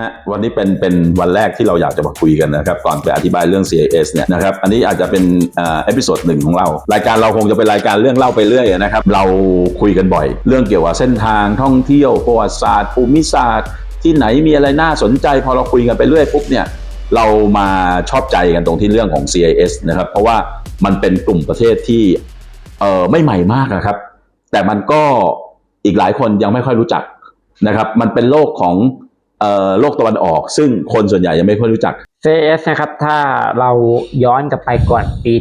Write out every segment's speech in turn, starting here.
ฮะวันนี้เป็นเป็นวันแรกที่เราอยากจะมาคุยกันนะครับก่อนไปอธิบายเรื่อง CIS เนี่ยนะครับอันนี้อาจจะเป็นเอพิโซดหนึ่งของเรา รายการเราคงจะเป็นรายการเรื่องเล่าไปเรื่อยนะครับเราคุยกันบ่อย เรื่องเกี่ยวกับเส้นทางท่องเที่ยวประวัติศาสตร์ภูมิศาสตร์ ที่ไหนมีอะไรน่าสนใจ พอเราคุยกันไปเรื่อยปุ๊บเนี่ยเรามาชอบใจกันตรงที่เรื่องของ CIS นะครับเพราะว่ามันเป็นกลุ่มประเทศที่เออไม่ใหม่มากนะครับ แต่มันก็อีกหลายคนยังไม่ค่อยรู้จักนะครับ มันเป็นโลกของ โลกตะวันออก ซึ่งคนส่วนใหญ่ยังไม่ค่อยรู้จัก CIS นะครับ ถ้าเราย้อนกลับไปก่อนปี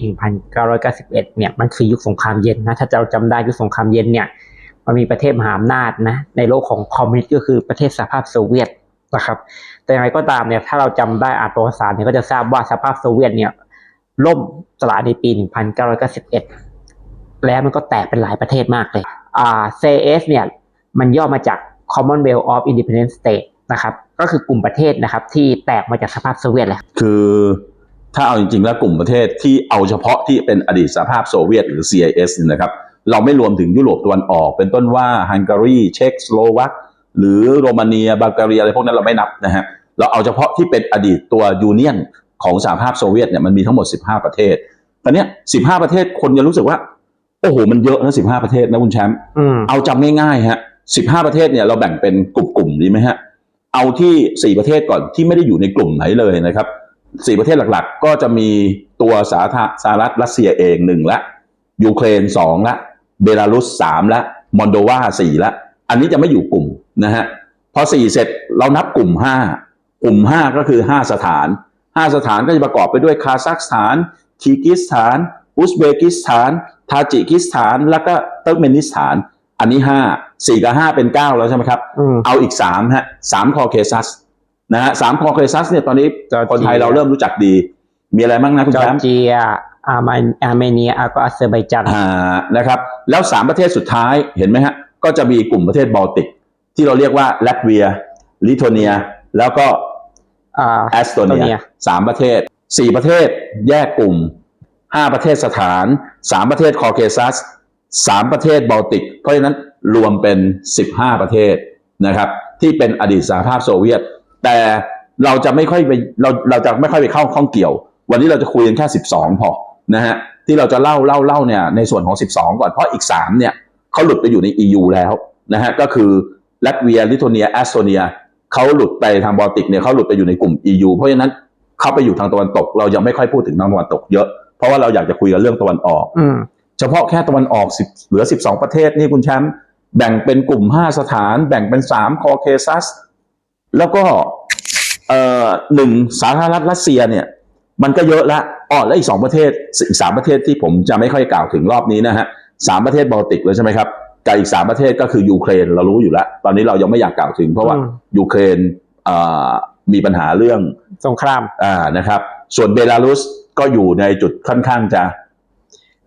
1991 เนี่ย มันคือยุคสงครามเย็นนะ ถ้าเราจำได้ยุคสงครามเย็นเนี่ย มันมีประเทศมหาอำนาจนะ ในโลกของคอมมิวนิสต์ก็คือประเทศสหภาพโซเวียตนะครับ แต่อย่างไรก็ตามเนี่ย ถ้าเราจำได้อ่านประวัติศาสตร์เนี่ย ก็จะทราบว่าสหภาพโซเวียตเนี่ย ล่มสลายในปี 1991 แล้วมันก็แตกเป็นหลายประเทศมากเลย อ่า CIS เนี่ย มันย่อมาจาก Commonwealth of Independent States นะครับ ก็คือกลุ่มประเทศนะครับ ที่แตกมาจากสหภาพโซเวียตแหละคือถ้าเอาจริง ๆ แล้วกลุ่มประเทศที่เอาเฉพาะที่เป็นอดีตสหภาพโซเวียตหรือ CIS เนี่ยนะครับ เราไม่รวมถึงยุโรปตะวันออก เป็นต้นว่าฮังการีเช็กสโลวักหรือโรมาเนียบัลแกเรียอะไรพวกนั้นเราไม่นับนะฮะเราเอาเฉพาะที่เป็นอดีตตัวยูเนียนของสหภาพโซเวียตเนี่ยมันมีทั้งหมด 15 ประเทศตอนเนี้ย15 ประเทศคนจะรู้สึกว่า โอ้โห มันเยอะนะ15 ประเทศนะคุณแชมป์อืมเอาจำง่ายๆฮะ15 ประเทศเนี่ยเราแบ่งเป็นกลุ่มๆดีไหมฮะ เอาที่ 4 ประเทศก่อนที่ไม่ได้อยู่ในกลุ่มไหนเลยนะครับ4ประเทศหลักๆ ก็จะมีตัวสาธาสหรัฐรัสเซียเองหนึ่งละยูเครนสองละเบลารุสสามละมอนโดวาสี่ละ อันนี้จะไม่อยู่กลุ่มนะฮะพอสี่เสร็จเรานับกลุ่มห้ากลุ่มห้าก็คือห้าสถานห้าสถานก็จะประกอบไปด้วยคาซัคสถานคีกิสถาน อุซเบกิสถาน ทาจิกิสถาน แล้วก็เติร์กเมนิสถาน อันนี้ห้าสี่กับห้าเป็นเก้าแล้วใช่ไหมครับ อืม เอาอีกสามฮะสามคอเคซัสนะฮะสามคอเคซัสเนี่ยตอนนี้จอร์เจีย คนไทยเราเริ่มรู้จักดี มีอะไรบ้างนะคุณจอแชร์มป์ เจีย อาร์มานอาร์เมเนียแล้วก็อาเซอร์ไบจัน อ่านะครับแล้วสามประเทศสุดท้ายเห็นไหมฮะก็จะมีกลุ่มประเทศบอลติก ที่เราเรียกว่าลัตเวีย ลิทัวเนีย แล้วก็อ่า แอสโตเนีเอสโตเนียยสามประเทศสี่ประเทศแยกกลุ่มห้าประเทศสถานสามประเทศคอเคซัส สามประเทศบอลติก เพราะฉะนั้นรวมเป็นสิบห้าประเทศนะครับ ที่เป็นอดีตสหภาพโซเวียต แต่เราจะไม่ค่อยไปเราเราจะไม่ค่อยไปเข้าข้องเกี่ยว วันนี้เราจะคุยกันแค่สิบสองพอนะฮะที่เราจะเล่าเล่าเล่าเนี่ยในส่วนของสิบสองก่อนเพราะอีกสามเนี่ยเขาหลุดไปอยู่ใน EU แล้วนะฮะก็คือลัตเวียลิทัวเนียแอสโตเนียเขาหลุดไปทางบอลติกเนี่ยเขาหลุดไปอยู่ในกลุ่ม EU เพราะฉะนั้นเข้าไปอยู่ทางตะวันตก เรายังไม่ค่อยพูดถึงทางตะวันตกเยอะเพราะว่าเราอยากจะคุยกันเรื่องตะวันออก เฉพาะแค่ตะวันออก10เหลือ 12 ประเทศนี่คุณแชมป์แบ่งเป็นกลุ่ม 5 สถาน แบ่งเป็น 3 คอเคซัส แล้วก็เอ่อหนึ่งสาธารณรัฐรัสเซียเนี่ยมันก็เยอะละอ๋อและอีกสองประเทศอีกสามประเทศที่ผมจะไม่ค่อยกล่าวถึงรอบนี้นะฮะสามประเทศบอลติกเลยใช่ไหมครับกับอีกสามประเทศก็คือยูเครนเรารู้อยู่แล้วตอนนี้เรายังไม่อยากกล่าวถึง เพราะว่าอืมยูเครนเอ่อมีปัญหาเรื่องสงครามอ่านะครับ ส่วนเบลารุสก็อยู่ในจุดค่อนข้างจะ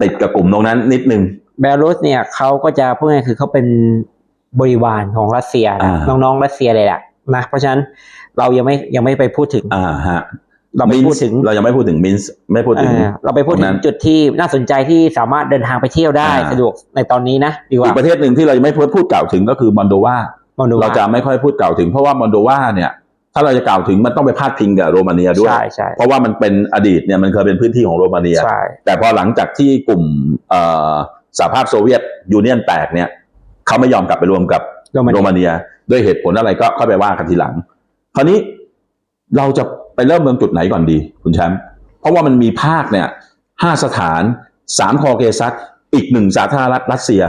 ติดกับกลุ่มตรงนั้นนิดนึงเบลารุสเนี่ยเขาก็จะพูดง่ายๆคือเขาเป็นบริวารของรัสเซียนะอ่าน้องๆรัสเซียเลยแหละนะเพราะฉะนั้นเรายังไม่ยังไม่ไปพูดถึงอ่าฮะเราไม่พูดถึงเรายังไม่พูดถึงมินส์ไม่พูดถึงเออเราไปพูดตรถึงนั้งนจุดที่น่าสนใจที่สามารถเดินทางไปเที่ยวได้อ่าสะดวกในตอนนี้นะดีกอีว่ากประเทศหนึ่งที่เรายังไม่พูดพูดกล่าวถึงก็คือมอนโดวามองดูเราจะไม่ค่อยพูดกล่าวถึงเพราะว่ามอนโดวาเนี่ย ถ้าเราจะกล่าวถึงมันต้องไปพาดพิงกับโรมาเนียด้วย ใช่ใช่เพราะว่ามันเป็นอดีตเนี่ยมันเคยเป็นพื้นที่ของโรมาเนีย ใช่แต่พอหลังจากที่กลุ่มเอ่อสหภาพโซเวียตยูเนียนแตกเนี่ยเขาไม่ยอมกลับไปรวมกับโรมาเนียโรมาเนีย ด้วยเหตุผลอะไรก็ค่อยไปว่ากันทีหลัง คราวนี้เราจะไปเริ่มเมืองจุดไหนก่อนดี คุณแชมป์เพราะว่ามันมีภาคเนี่ยห้าสถานสามคอเคซัสอีกหนึ่งสาธารณรัฐรัสเซีย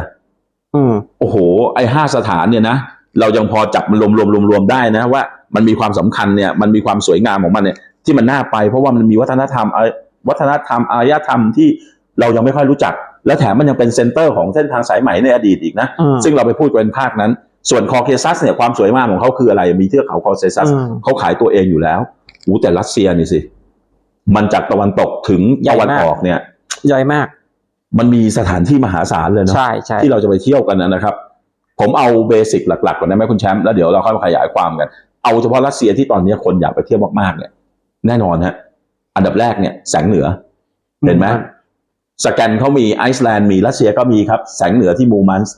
อืมโอ้โห ไอห้าสถานเนี่ยนะ เรายังพอจับมันรวมรวมรวมรวมได้นะว่ามันมีความสำคัญเนี่ยมันมีความสวยงามของมันเนี่ยที่มันน่าไป เพราะว่ามันมีวัฒนธรรมอะวัฒนธรรมอารยธรรมที่เรายังไม่ค่อยรู้จัก และแถมมันยังเป็นเซ็นเตอร์ของเส้นทางสายไหมในอดีตอีกนะอืมซึ่งเราไปพูดกันภาคนั้น ส่วนคอเคซัสเนี่ยความสวยงามของเขาคืออะไร มีเทือกเขาคอเคซัสอืมเขาขายตัวเองอยู่แล้วอู้แต่รัสเซียนี่สิ มันจากตะวันตกถึงใหญ่ตะวันมากออกเนี่ยย่อยมาก มันมีสถานที่มหาศาลเลยเนาะใช่ใช่ที่เราจะไปเที่ยวกันนะครับ ผมเอาเบสิกหลักๆก่อนได้ไหมคุณแชมป์แล้วเดี๋ยวเราค่อยมาขยายความกัน เอาเฉพาะรัสเซียที่ตอนนี้คนอยากไปเที่ยวมากๆเนี่ย แน่นอนฮะอันดับแรกเนี่ยแสงเหนือ เห็นไหมสแกนเขามีไอซ์แลนด์มีรัสเซียก็มีครับ แสงเหนือที่มูมันส์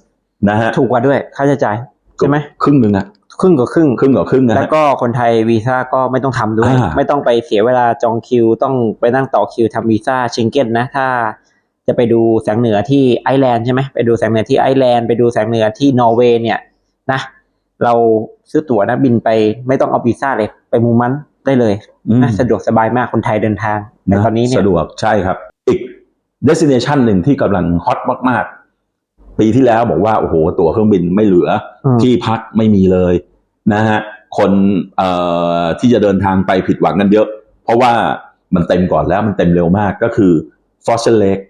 นะฮะถูกกว่าด้วยค่าใช้จ่ายใช่ไหมครึ่งหนึ่งอะครึ่งกับครึ่งครึ่งต่อครึ่งนะแล้วฮะก็คนไทยวีซ่าก็ไม่ต้องทำด้วยอ่าไม่ต้องไปเสียเวลาจองคิว ต้องไปนั่งต่อคิวทำวีซ่าเชงเก้นนะ ถ้า จะไปดูแสงเหนือที่ไอร์แลนด์ใช่ไหมไปดูแสงเหนือที่ไอร์แลนด์ไปดูแสงเหนือที่นอร์เวย์เนี่ยนะเราซื้อตั๋วนะบินไปไม่ต้องเอาวีซ่าเลย ไปมูมันได้เลยอืมนะสะดวกสบายมากคนไทยเดินทางแต่ตอนนี้เนี่ยสะดวกใช่ครับ อีก destination หนึ่งที่กำลังฮอตมากๆ ปีที่แล้วบอกว่า โอ้โห ตั๋วเครื่องบินไม่เหลืออมที่พักไม่มีเลยนะฮะคนเอ่อที่จะเดินทางไปผิดหวังกันเยอะ เพราะว่ามันเต็มก่อนแล้วมันเต็มเร็วมากก็คือ Fossil Lake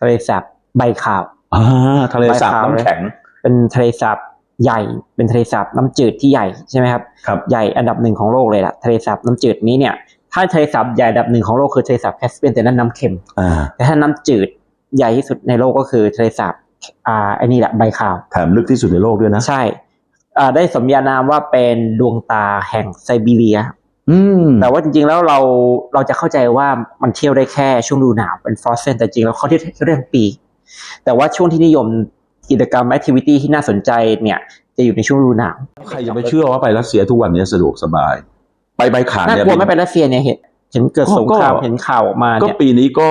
ทะเลสาบใบขาว อ่าทะเลสาบไปขาวเลยน้ำแข็ง เป็นทะเลสาบใหญ่ เป็นทะเลสาบน้ำจืดที่ใหญ่ใช่ไหมครับ ครับใหญ่อันดับหนึ่งของโลกเลยล่ะ ทะเลสาบน้ำจืดนี้เนี่ย ถ้าทะเลสาบใหญ่อันดับหนึ่งของโลกคือทะเลสาบแคสเปียนแต่นั่นน้ำเค็มอ่าแต่ถ้าน้ำจืดใหญ่ที่สุดในโลกก็คือทะเลสาบ อ่าไอ้นี่แหละใบขาว แถมลึกที่สุดในโลกด้วยนะ ใช่อ่าได้สมญานามว่าเป็นดวงตาแห่งไซบีเรีย อืมแต่ว่าจริงๆแล้วเราเราจะเข้าใจว่ามันเที่ยวได้แค่ช่วงฤดูหนาวเป็นฟรอสเซนแต่จริงแล้วเขาเที่ยวเที่ยวได้ทั้งปี แต่ว่าช่วงที่นิยมกิจกรรมแอคทิวิตี้ที่น่าสนใจเนี่ย จะอยู่ในช่วงฤดูหนาวใครจะไปเชื่อว่าไปรัสเซียทุกวันนี้สะดวกสบาย ไปใบขานน่าเนี่ย กลัวไม่ไปรัสเซียเนี่ยเห็นเห็นเกิดก็สงครามก็ เห็นข่าวออกมาก็เนี่ยปีนี้ก็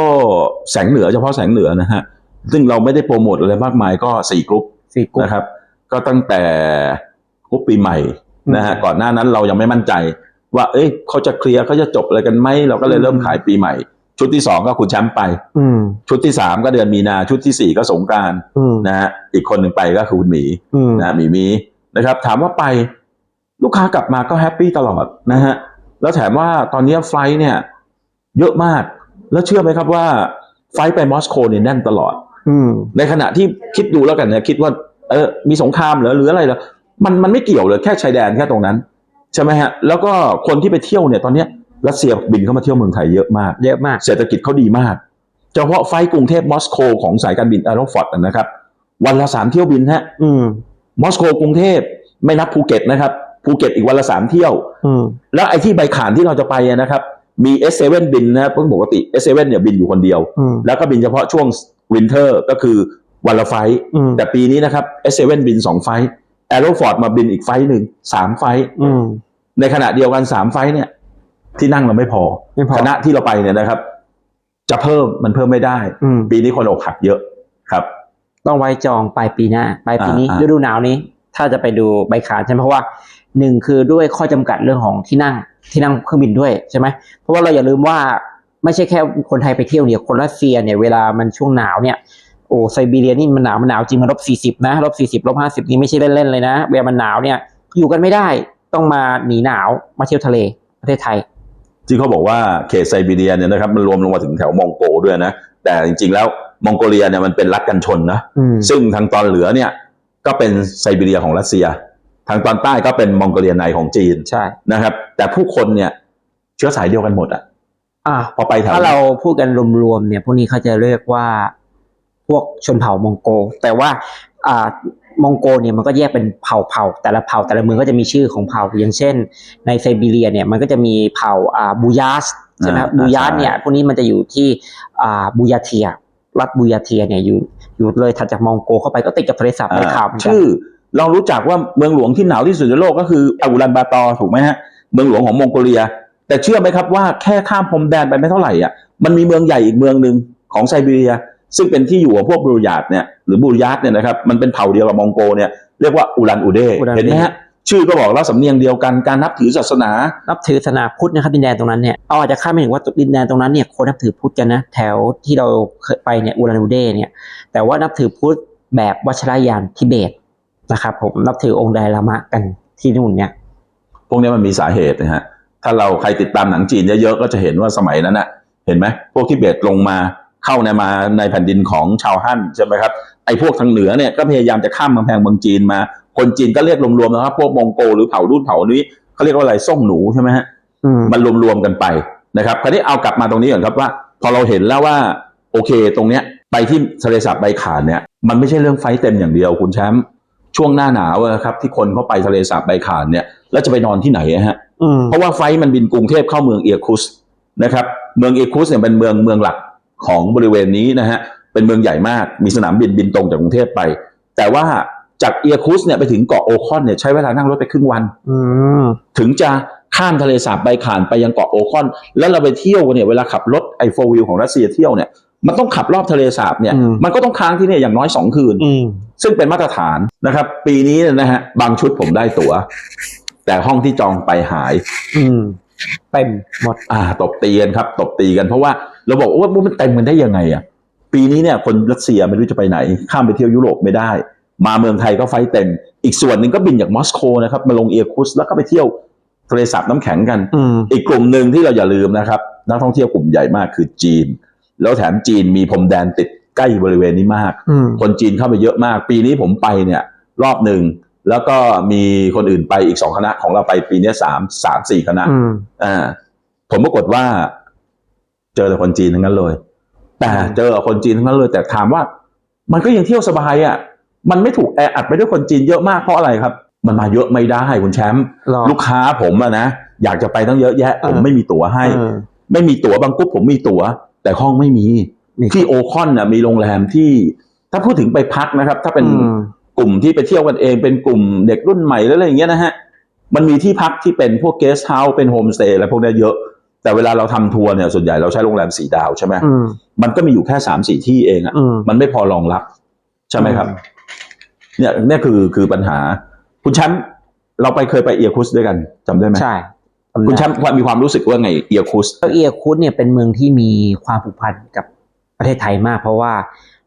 แสงเหนือเฉพาะแสงเหนือนะฮะ ซึ่งเราไม่ได้โปรโมทอะไรมากมายก็สี่กรุ๊ปสี่กลุ่ม นะครับ ก็ตั้งแต่กรุ๊ปปีใหม่นะฮะ อืม ก่อนหน้านั้นเรายังไม่มั่นใจ ว่า เอ้ยเขาจะเคลียร์เขาจะจบอะไรกันไหมเราก็เลยอืมเริ่มขายปีใหม่ ชุดที่สองก็คุณแชมป์ไปอืมชุดที่สามก็เดือนมีนาชุดที่สี่ก็สงกรารอืมนะฮะอีกคนหนึ่งไปก็คือคุณหมีอืมนะหมีหมีนะครับ ถามว่าไปลูกค้ากลับมาก็แฮปปี้ตลอดนะฮะแล้วแถมว่าตอนนี้ไฟลท์เนี่ย เยอะมาก แล้วเชื่อไหมครับว่า ไฟลท์ไปมอสโกเนี่ยแน่นตลอด อืมในขณะที่คิดดูแล้วกันเนี่ยคิดว่า เออมีสงครามเหรอหรืออะไรเหรอมันมันไม่เกี่ยวเลยแค่ชายแดนแค่ตรงนั้น ใช่ไหมฮะแล้วก็คนที่ไปเที่ยวเนี่ยตอนเนี้ยรัสเซียบินเข้ามาเที่ยวเมืองไทยเยอะมาก เยอะมาก เศรษฐกิจเขาดีมาก เฉพาะไฟล์กรุงเทพมอสโกของสายการบินแอโรฟอร์ดนะครับ วันละสามเที่ยวบินฮะอืมมอสโกกรุงเทพไม่นับภูเก็ตนะครับ ภูเก็ตอีกวันละสามเที่ยวอืมแล้วไอ้ที่ใบขานที่เราจะไปอะนะครับ มี S7 บินนะครับเพราะปกติ S7 เนี่ยบินอยู่คนเดียวอืมแล้วก็บินเฉพาะช่วงวินเทอร์ก็คือวันละไฟล์อืมแต่ปีนี้นะครับ S7 บินสองไฟล์ แอโรฟอร์ดมาบินอีกไฟล์หนึ่งสามไฟล์อืมในขณะเดียวกันสามไฟล์เนี่ย ที่นั่งเราไม่พอไม่พอคณะที่เราไปเนี่ยนะครับ จะเพิ่มมันเพิ่มไม่ได้อืมปีนี้คนอกหักเยอะครับ ต้องไว้จองปลายปีหน้าปลายปีนี้อ่าฤดูหนาวนี้ ถ้าจะไปดูใบขานใช่ไหมเพราะว่าหนึ่งคือด้วยข้อจำกัดเรื่องของที่นั่งที่นั่งเครื่องบินด้วยใช่ไหมเพราะว่าเราอย่าลืมว่าไม่ใช่แค่คนไทยไปเที่ยวเนี่ยคนรัสเซียเนี่ยเวลามันช่วงหนาวเนี่ย โอ้ไซบีเรียนี่มันหนาวมันหนาวจริงมันลบสี่สิบนะลบสี่สิบลบห้าสิบนี่ไม่ใช่เล่นๆเลยนะเวลามันหนาวเนี่ยอยู่กันไม่ได้ต้องมาหนีหนาวมาเที่ยวทะเลประเทศไทยที่เขาบอกว่าเขตไซบีเรียเนี่ยนะครับมันรวมลงมาถึงแถวมองโกด้วยนะ แต่จริงๆแล้วมองโกเลียเนี่ยมันเป็นรัฐกันชนนะอืมซึ่งทางตอนเหนือเนี่ยก็เป็นไซบีเรียของรัสเซีย ทางตอนใต้ก็เป็นมองโกเลียในของจีนใช่นะครับ แต่ผู้คนเนี่ยเชื้อสายเดียวกันหมดอะอ่าพอไปแถวถ้าเราพูดกันรวมๆเนี่ยพวกนี้เขาจะเรียกว่า พวกชนเผ่ามองโก แต่ว่าอ่ามองโกเนี่ยมันก็แยกเป็นเผ่าเผ่าแต่ละเผ่าแต่ละเมืองก็จะมีชื่อของเผ่าอย่างเช่น ในไซบีเรียเนี่ยมันก็จะมีเผ่าอ่าบูยาสใช่ไหมครับอ่าบูยาสเนี่ยใช่พวกนี้มันจะอยู่ที่อ่าบูยาเทีย รัฐบูยาเทียเนี่ยอยู่อยู่เลยถัดจากมองโกเข้าไปก็ติดกับทะเลสาบในข่าวเหมือนกันชื่อเรารู้จักว่าเมืองหลวงที่หนาวที่สุดในโลกก็คืออูลันบาตอร์ถูกไหมฮะเมืองหลวงของมองโกเลีย แต่เชื่อไหมครับว่าแค่ข้ามพรมแดนไปไม่เท่าไหร่อะมันมีเมืองใหญ่อีกเมืองหนึ่งของไซบีเรีย ซึ่งเป็นที่อยู่ของพวกบรูยาตเนี่ยหรือบูรยาตเนี่ยนะครับมันเป็นเผ่าเดียวกับมองโกเนี่ยเรียกว่าอูลันอูเดอูลันอูเด เห็นไหมฮะชื่อก็บอกแล้วสำเนียงเดียวกันการนับถือศาสนา นับถือศาสนาพุทธนะครับดินแดนตรงนั้นเนี่ยเอาอาจจะคาดไม่ถึงว่าดินแดนตรงนั้นเนี่ยคนนับถือพุทธกันนะแถวที่เราเคยไปเนี่ยอูรันอูเดเนี่ยแต่ว่านับถือพุทธแบบวัชรยานทิเบตนะครับผมนับถือองค์ไดลามะกันที่นู่นเนี่ยพวกนี้มันมีสาเหตุนะฮะถ้าเราใครติดตามหนังจีนเยอะๆก็จะเห็นว่าสมัยนั้นน่ะเห็นไหมพวกที่เบตลงมา เข้าในมาในแผ่นดินของชาวฮั่นใช่ไหมครับไอ้พวกทางเหนือเนี่ยก็พยายามจะข้ามกำแพงเมืองจีนมา คนจีนก็เรียกรวมๆนะครับ พวกมองโกหรือเผ่ารุ่นเผ่านี้เขาเรียกว่าอะไรส่งหนูใช่ไหมฮะอืมมันรวมๆกันไปนะครับ คราวนี้เอากลับมาตรงนี้ก่อนครับว่า พอเราเห็นแล้วว่า โอเคตรงเนี้ยไปที่ทะเลสาบใบขานเนี่ยมันไม่ใช่เรื่องไฟท์เต็มอย่างเดียวคุณแชมป์ช่วงหน้าหนาวอะนะครับที่คนเขาไปทะเลสาบใบขานเนี่ยแล้วจะไปนอนที่ไหนอะฮะอืมเพราะว่าไฟล์มันบินกรุงเทพเข้าเมืองเอียร์คุสนะครับ เมืองเอียร์คุสเนี่ยเป็นเมืองเมืองหลัก ของบริเวณนี้นะฮะเป็นเมืองใหญ่มากมีสนามบินบินตรงจากกรุงเทพไป แต่ว่าจากเอียคุสเนี่ยไปถึงเกาะโอคอนเนี่ยใช้เวลานั่งรถไปครึ่งวันอืมถึงจะข้ามทะเลสาบไบข่านไปยังเกาะโอคอน แล้วเราไปเที่ยวเนี่ยเวลาขับรถไอโฟวิลของรัสเซียเที่ยวเนี่ยมันต้องขับรอบทะเลสาบเนี่ยอืมมันก็ต้องค้างที่เนี่ยอย่างน้อยสองคืนอืมซึ่งเป็นมาตรฐานนะครับ ปีนี้เนยนะฮะบางชุดผมได้ตั๋ว แต่ห้องที่จองไปหายอืมเต็มหมดอ่า ตบตีกันครับ ตบตีกันเพราะว่า เราบอกว่ามันเต็มมันได้ยังไงอะปีนี้เนี่ยคนรัสเซียไม่รู้จะไปไหน ข้ามไปเที่ยวยุโรปไม่ได้ มาเมืองไทยก็ไฟล์เต็ม อีกส่วนหนึ่งก็บินจากมอสโกนะครับมาลงเอียคุสแล้วก็ไปเที่ยวทะเลสาบน้ำแข็งกันอืมอีกกลุ่มหนึ่งที่เราอย่าลืมนะครับนักท่องเที่ยวกลุ่มใหญ่มากคือจีน แล้วแถมจีนมีพรมแดนติดใกล้บริเวณนี้มากอืมคนจีนเข้าไปเยอะมาก ปีนี้ผมไปเนี่ยรอบหนึ่งแล้วก็มีคนอื่นไปอีกสองคณะของเราไปปีนี้สามสามสี่คณะอืมอ่าผมปรากฏว่า เจอแต่คนจีนทั้งนั้นเลย แต่เจอคนจีนทั้งนั้นเลย แต่ถามว่า มันก็ยังเที่ยวสบายอะ มันไม่ถูกแออัดไปด้วยคนจีนเยอะมากเพราะอะไรครับ มันมาเยอะไม่ได้คุณแชมป์หรอลูกค้าผมอะนะอยากจะไปตั้งเยอะแยะ ผมเออไม่มีตั๋วให้เออไม่มีตั๋วบางกรุ๊ปผมมีตั๋ว แต่ห้องไม่มีมีที่โอคอนน่ะมีโรงแรมที่ถ้าพูดถึงไปพักนะครับ ถ้าเป็นอืมกลุ่มที่ไปเที่ยวกันเองเป็นกลุ่มเด็กรุ่นใหม่แล้วอะไรอย่างเงี้ยนะฮะมันมีที่พักที่เป็นพวกเกสต์เฮาส์เป็นโฮมสเตย์อะไรพวกเนี้ยเยอะ แต่เวลาเราทำทัวร์เนี่ยส่วนใหญ่เราใช้โรงแรมสีดาวใช่ไหมอืมมันก็มีอยู่แค่สามสี่ที่เองอะอืมมันไม่พอรองรับ ใช่ไหมครับ เนี่ยเนี่ยคือคือปัญหา คุณแชมป์เราไปเคยไปเอียคุสด้วยกันจำได้ไหมใช่คุณแชมป์มีความรู้สึกว่าไงเอียคุสเอียคุดเนี่ยเป็นเมืองที่มีความผูกพันกับประเทศไทยมาก เพราะว่า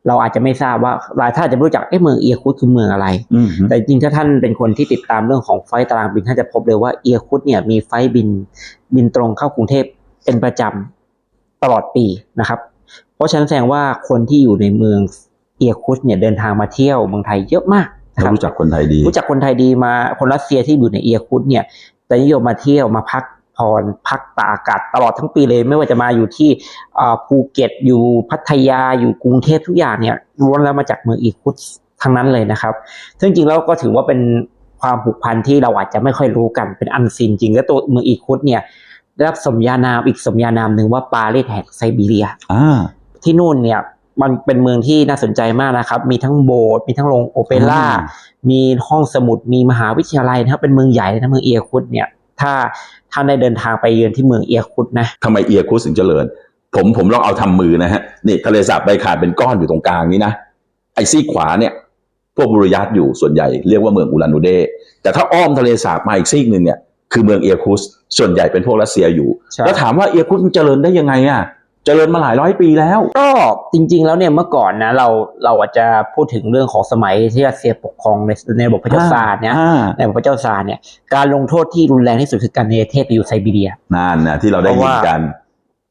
เราอาจจะไม่ทราบว่าหลายท่านอาจจะไม่รู้จักเอ๊ะเมืองเอียคุดคือเมืองอะไรอืมแต่จริงๆถ้าท่านเป็นคนที่ติดตามเรื่องของไฟล์ตารางบินท่านจะพบเลยว่าเอียคุดเนี่ยมีไฟล์บินบินตรงเข้ากรุงเทพเป็นประจำตลอดปีนะครับ เพราะฉะนั้นแสดงว่าคนที่อยู่ในเมืองเอียคุดเนี่ยเดินทางมาเที่ยวเมืองไทยเยอะมากนะคเขารับรู้จักคนไทยดี รู้จักคนไทยดีมาคนรัสเซียที่อยู่ในเอียคุดเนี่ยจะนิยมมาเที่ยวมาพัก ผ่อนพักตากอากาศตลอดทั้งปีเลยไม่ว่าจะมาอยู่ที่อ่าภูเก็ตอยู่พัทยาอยู่กรุงเทพทุกอย่างเนี่ยล้วนแล้วมาจากเมืองอีคุดทั้งนั้นเลยนะครับ ซึ่งจริงๆแล้วก็ถือว่าเป็นความผูกพันที่เราอาจจะไม่ค่อยรู้กันเป็นอันซีนจริงและตัวเมืองอีคุดเนี่ยได้รับสมญานามอีกสมญานามหนึ่งว่าปารีสแห่งไซบีเรียอ่าที่นู่นเนี่ยมันเป็นเมืองที่น่าสนใจมากนะครับ มีทั้งโบสถ์มีทั้งโรงโอเปร่าอืมมีห้องสมุดมีมหาวิทยาลัยนะครับเป็นเมืองใหญ่เลยนะเมืองเอียคุดเนี่ย ถ้าท่านได้เดินทางไปเยือนที่เมืองเอียคุดนะทำไมเอียคุสถึงเจริญ ผมผมลองเอาทำมือนะฮะนี่ทะเลสาบใบขาดเป็นก้อนอยู่ตรงกลางนี้นะไอ้ซีกขวาเนี่ย พวกบุรยัตอยู่ส่วนใหญ่เรียกว่าเมืองอูลานูเดแต่ถ้าอ้อมทะเลสาบมาอีกซีกหนึ่งเนี่ยคือเมืองเอียคุสส่วนใหญ่เป็นพวกรัสเซียอยู่ใช่แล้วถามว่าเอียคุสมันเจริญได้ยังไงอะ เจริญมาหลายร้อยปีแล้ว ก็จริง ๆ แล้วเนี่ยเมื่อก่อนนะเราเราอาจจะพูดถึงเรื่องของสมัยที่รัสเซียปกครองในในระบบพระเจ้าซาร์เนี่ยอ่าในระบบพระเจ้าซาร์เนี่ยการลงโทษที่รุนแรงที่สุดคือการเนรเทศไปอยู่ไซบีเรียนั่นนะที่เราได้ยินกัน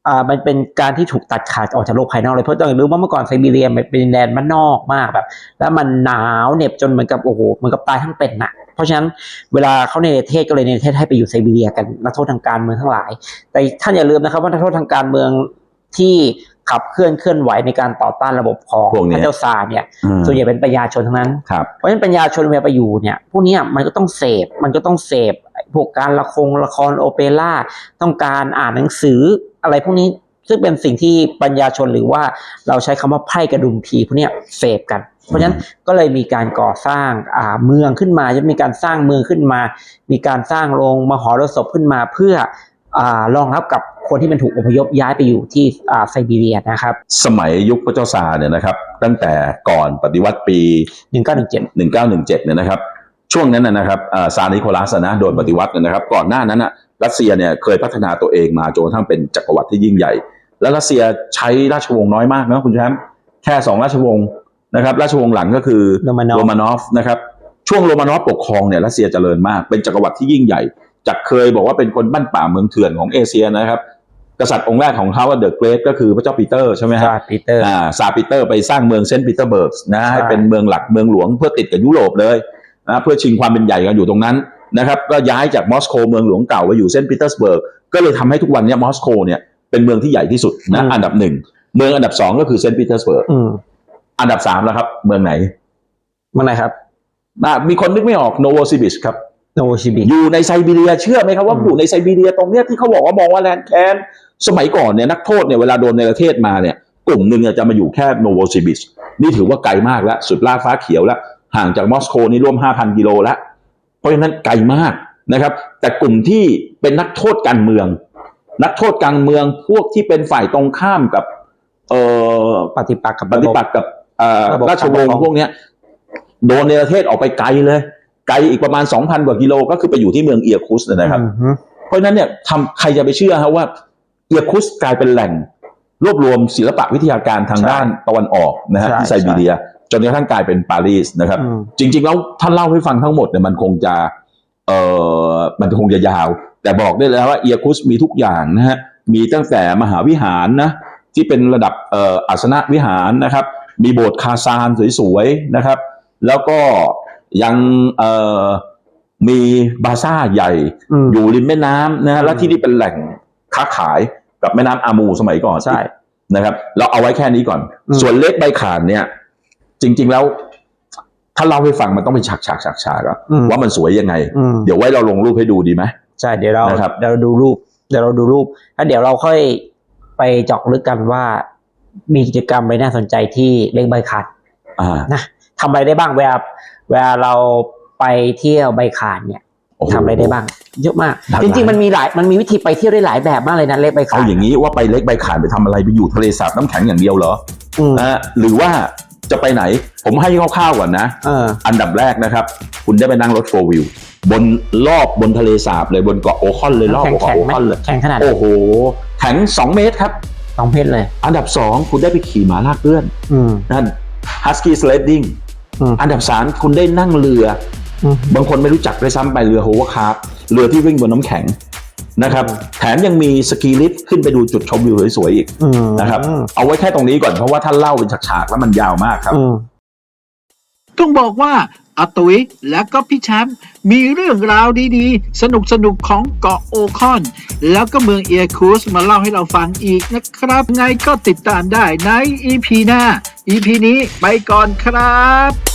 อ่ามันเป็นการที่ถูกตัดขาดออกจากโลกภายนอกเลยเพราะต้องรู้ว่าเมื่อก่อนไซบีเรียมันเป็นดินแดนบ้านนอกมากแบบ แล้วมันหนาวเหน็บจนเหมือนกับโอ้โหเหมือนกับตายทั้งเป็นน่ะ เพราะฉะนั้นเวลาเขาในประเทศก็เลยในประเทศให้ไปอยู่ไซบีเรียกันนักโทษทางการเมืองทั้งหลาย แต่ท่านอย่าลืมนะครับว่านักโทษทางการเมือง ที่ขับเคลื่อนเคลื่อนไหวในการต่อต้านระบบของพวกเนี้พยระเจ้าซาร์เนี่ยอืมส่วนใหญ่เป็นประชาชนทั้งนั้นครับเพราะฉะนั้นปัญญาชนเวลาไปอยู่เนี่ยพวกเนี้ยมันก็ต้องเสพมันก็ต้องเสพพวกการละครละครโอเปร่าต้องการอ่านหนังสืออะไรพวกนี้ซึ่งเป็นสิ่งที่ปัญญาชนหรือว่าเราใช้คำว่าไพ่กระดุมผีพวกเนี้ยเสพกัน เพราะฉะนั้นก็เลยมีการก่อสร้างอ่าเมืองขึ้นมาจะมีการสร้างเมืองขึ้นมา มีการสร้างโรงมหรสพขึ้นมาเพื่ออ่ารองรับกับ คนที่มันถูกอพยพย้ายไปอยู่ที่อ่าไซบีเรียนะครับ สมัยยุคพระเจ้าซาร์เนี่ยนะครับ ตั้งแต่ก่อนปฏิวัติปี 1917 1917เนี่ยนะครับ ช่วงนั้นนะนะครับอ่าซาร์นิโคลัสนะโดนปฏิวัติเนยนะครับ ก่อนหน้านั้นนะรัสเซียเนี่ยเคยพัฒนาตัวเองมาจนกระทั่งเป็นจักรวรรดิที่ยิ่งใหญ่ แล้วรัสเซียใช้ราชวงศ์น้อยมากนะคุณแชมป์แค่สองราชวงศ์นะครับ ราชวงศ์หลังก็คือโรมานอฟโรมานอฟนะครับช่วงโรมานอฟปกครองเนี่ยรัสเซียเจริญมากเป็นจักรวรรดิที่ยิ่งใหญ่จากเคยบอกว่าเป็นคนบ้านป่าเมืองเถื่อนของเอเชียนะครับ กษัตริย์องค์แรกของเขาว่าเดอะเกรทก็คือพระเจ้าปีเตอร์ใช่ไหมฮะชาปีเตอร์อ่าซาร์ปีเตอร์ไปสร้างเมืองเซนต์ปีเตอร์เบิร์กนะให้ใช่เป็นเมืองหลักเมืองหลวงเพื่อติดกับยุโรปเลยนะเพื่อชิงความเป็นใหญ่กันอยู่ตรงนั้นนะครับก็ย้ายจากมอสโกเมืองหลวงเก่าไปอยู่เซนต์ปีเตอร์สเบิร์กก็เลยทำให้ทุกวันเนี้มอสโกเนี่ยเป็นเมืองที่ใหญ่ที่สุดนะอันดับหนึ่งเมืองอันดับสองก็คือเซนต์ปีเตอร์สเบิร์กอืมอันดับสามแล้วครับ เมืองไหนเมื่อไหร่ครับอะมีคนนึกไม่ออกโนโวซิบิชครับ โนชิบิอยู่ในไซบีเรียเชื่อไหมครับว่าอืมอยู่ในไซบีเรียตรงเนี้ยที่เขาบอกว่ามองว่าแลนด์แคนสมัยก่อนเนี่ยนักโทษเนี่ยเวลาโดนในประเทศมาเนี่ยกลุ่มหนึ่งเนี่ยจะมาอยู่แค่โนโวซิบิชนี่ถือว่าไกลมากแล้ว สุดล่าฟ้าเขียวแล้ว ห่างจากมอสโกนี่ร่วม 5,000 กิโลแล้ว เพราะฉะนั้นไกลมากนะครับ แต่กลุ่มที่เป็นนักโทษการเมือง นักโทษการเมืองพวกที่เป็นฝ่ายตรงข้ามกับเอ่อปฏิปักษ์กับปฏิปักษ์กับเอ่อระบบราชวงศ์การปกครองพวกเนี้ยโดนในประเทศออกไปไกลเลย ไกลอีกประมาณ 2,000 กว่ากิโลก็คือไปอยู่ที่เมืองเอียคุสนะครับอืมฮึเพราะฉะนั้นเนี่ยทำใครจะไปเชื่อฮะว่าเอียคุสกลายเป็นแหล่ง รวบรวมศิลปะวิทยาการทางใช่ด้านตะวันออกนะฮะใช่ที่ไซบีเรีย จนกระทั่งกลายเป็นปารีสนะครับอืมจริง ๆ แล้วท่านเล่าให้ฟังทั้งหมดเนี่ยมันคงจะเอ่อมันคงจะยาว แต่บอกได้แล้วว่าเอียคุสมีทุกอย่างนะฮะมีตั้งแต่มหาวิหารนะที่เป็นระดับเอ่ออาสนะวิหารนะครับ มีโบสถ์คาซานสวยๆนะครับ แล้วก็ ยังเอ่อมีบาซ่าใหญ่ อืม อยู่ริมแม่น้ำนะฮะอืมและที่นี่เป็นแหล่งค้าขายกับแม่น้ำอามูสมัยก่อนใช่ นะครับ เราเอาไว้แค่นี้ก่อน อืม ส่วนเล็กใบขานเนี่ย จริง ๆแล้ว ถ้าเล่าให้ฟังมันต้องเป็นฉากฉากฉากฉากอะอืมว่ามันสวยยังไง อืม เดี๋ยวไว้เราลงรูปให้ดูดีไหม ใช่ เดี๋ยวเรานะครับ เดี๋ยวเราดูรูป เดี๋ยวเราดูรูป แล้วเดี๋ยวเราค่อยไปเจาะลึกกันว่า มีกิจกรรมอะไรน่าสนใจที่เล็กใบขาดอ่านะทำอะไรได้บ้างเวลา เวลาเราไปเที่ยวใบขาดเนี่ยโอ้โห ทำอะไรได้บ้าง เยอะมาก หลากหจลายริง ๆ มันมีหลายมันมีวิธีไปเที่ยวได้หลายแบบมากเลยนะเล็กใบขาเอาดอย่างนี้ว่าไปเล็กใบขานไปทำอะไรไปอยู่ทะเลสาบน้ำแข็งอย่างเดียวเหรออืมนะฮะหรือว่าจะไปไหนผมให้คร่าวๆก่อนนะ เออ อันดับแรกนะครับ คุณได้ไปนั่งรถโฟวิวบนรอบบนทะเลสาบเลยบนเกาะโอคอนเลยรอบแข็งเกาะแข็งโอไหมคอนเลย แข็งขนาดโอ้โหแข็งสองเมตรครับ สองเพชรเลย อันดับสองคุณได้ไปขี่ม้าลากเลื่อนอืม นั่น Husky Sledding อืมอันดับสามคุณได้นั่งเรืออืมบางคนไม่รู้จักด้วยซ้ำไปเรือโฮเวอร์คาร์เรือที่วิ่งบนน้ำแข็งนะครับอืมแถมยังมีสกีลิฟต์ขึ้นไปดูจุดชมวิวสวยๆอีกอืมนะครับเอาไว้แค่ตรงนี้ก่อนเพราะว่าท่านเล่าเป็นฉากๆแล้วมันยาวมากครับอืมต้องบอกว่าอาตุยและก็พี่แชมป์มีเรื่องราวดีๆ สนุกๆของเกาะโอคอน แล้วก็เมืองเอียคูสมาเล่าให้เราฟังอีกนะครับ ไงก็ติดตามได้ใน EP หน้า EP นี้ไปก่อนครับ